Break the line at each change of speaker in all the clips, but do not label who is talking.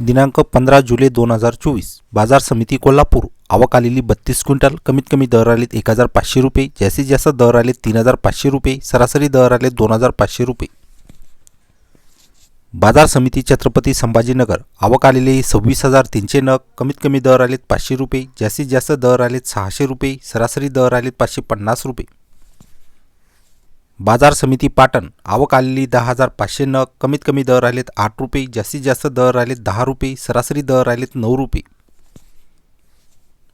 दिनांक पंधरा जुलै दोन हजार चोवीस. बाजार समिती कोल्हापूर. आवक आलेली बत्तीस क्विंटल. कमीत कमी दर आलेत एक हजार पाचशे रुपये. जास्तीत जास्त दर आले तीन हजार पाचशे रुपये. सरासरी दर आले दोन हजार पाचशे रुपये. बाजार समिती छत्रपती संभाजीनगर. आवक आलेले सव्वीस हजार तीनशे नग. कमीत कमी दर आलेत पाचशे रुपये. जास्तीत जास्त दर आलेत सहाशे रुपये. सरासरी दर आलेत पाचशे पन्नास रुपये. बाजार समिती पाटण आवक आलेली दहा हजार पाचशे नग कमीत कमी दर आलेत आठ रुपये जास्तीत जास्त दर आलेत दहा रुपये सरासरी दर आलेत नऊ रुपये.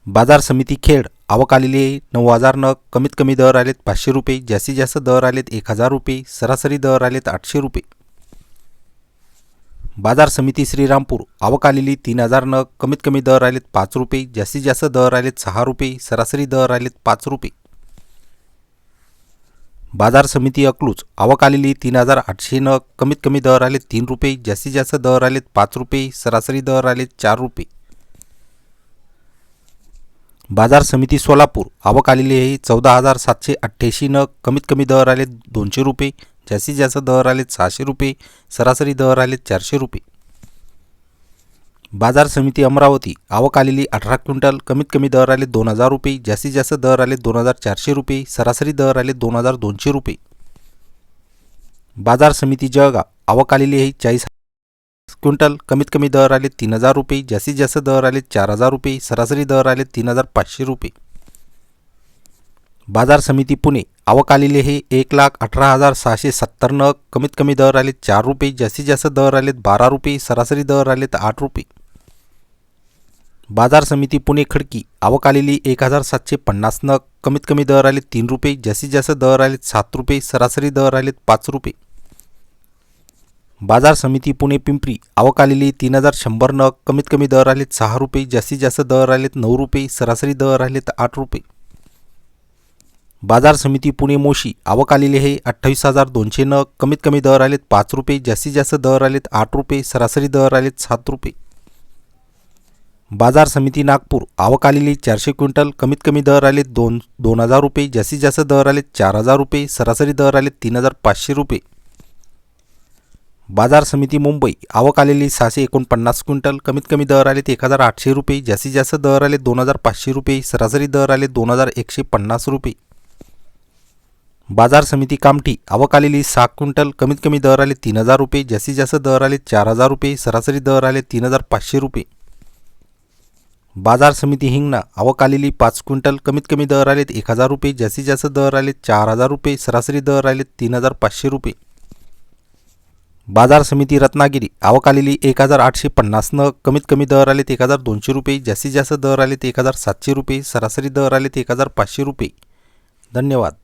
बाजार समिती खेड आवक आलेली नऊ हजार नग कमीत कमी दर आलेत पाचशे रुपये जास्तीत जास्त दर आलेत एक हजार रुपये सरासरी दर आलेत आठशे रुपये. बाजार समिती श्रीरामपूर आवक आलेली तीन हजार नग कमीत कमी दर आलेत पाच रुपये जास्तीत जास्त दर आलेत सहा रुपये सरासरी दर आलेत पाच रुपये. बाजार समिती अकलूज. आवक आलेली तीन हजार आठशे नग कमीत कमी दर आले तीन रुपये जास्तीत जास्त दर आलेत पाच रुपये सरासरी दर आले चार रुपये. बाजार समिती सोलापूर. आवक आलेली आहे चौदा हजार सातशे अठ्ठ्याऐंशी नग कमीत कमी दर आले दोनशे रुपये जास्तीत जास्त दर आले सहाशे रुपये सरासरी दर आले चारशे रुपये. बाजार समिती अमरावती आवक आलेली अठरा क्विंटल कमीत कमी दर आले दोन हजार रुपये जास्तीत जास्त दर आले दोन हजार चारशे रुपये सरासरी दर आले दोन हजार दोनशे रुपये. बाजार समिती जळगाव आवक आलेली आहे चाळीस क्विंटल कमीत कमी दर आले तीन हजार रुपये जास्तीत जास्त दर आले चार हजार रुपये सरासरी दर आले तीन हजार पाचशे रुपये. बाजार समिती पुणे आवक आलेली आहे एक लाख अठरा हजार सहाशे सत्तर नग कमीत कमी दर आले चार रुपये जास्तीत जास्त दर आलेत बारा रुपये सरासरी दर आलेत आठ रुपये. बाजार समिती पुणे खडकी आवक आलेली एक हजार सातशे पन्नास नग कमीत कमी दर आले तीन रुपये जास्तीत जास्त दर आलेत सात रुपये सरासरी दर आलेत पाच रुपये. बाजार समिती पुणे पिंपरी आवक आलेली तीन हजार शंभर नग कमीत कमी दर आलेत सहा रुपये जास्तीत जास्त दर आलेत नऊ रुपये सरासरी दर आलेत आठ रुपये. बाजार समिती पुणे मोशी आवक आलेली आहे अठ्ठावीस हजार दोनशे नग कमीत कमी दर आलेत पाच रुपये जास्तीत जास्त दर आलेत आठ रुपये सरासरी दर आलेत सात रुपये. बाजार समिती नागपूर आवक आलेली चारशे क्विंटल कमीत कमी दर आले दोन दोन हजार रुपये जास्तीत जास्त दर आले चार हजार रुपये सरासरी दर आले तीन हजार पाचशे रुपये. बाजार समिती मुंबई आवक आलेली सहाशे एकोणपन्नास क्विंटल कमीत कमी दर आले एक हजार आठशे रुपये जास्तीत जास्त दर आले दोन हजार पाचशे रुपये सरासरी दर आले दोन हजार एकशे पन्नास रुपये. बाजार समिती कामठी आवक आलेली सहा क्विंटल कमीत कमी दर आले तीन हजार रुपये जास्तीत जास्त दर आले चार हजार रुपये सरासरी दर आले तीन हजार पाचशे रुपये. बाजार समिती हिंगणा आवक आलेली पाच क्विंटल कमीत कमी दर आलेत एक हजार रुपये जास्तीत जास्त दर आलेत चार हजार रुपये सरासरी दर आलेत तीन हजार पाचशे रुपये. बाजार समिती रत्नागिरी आवक आलेली एक हजार आठशे पन्नासनं कमीत कमी दर आलेत एक हजार दोनशे रुपये जास्तीत जास्त दर आलेत एक हजार सातशे रुपये सरासरी दर आलेत एक हजार पाचशे रुपये. धन्यवाद.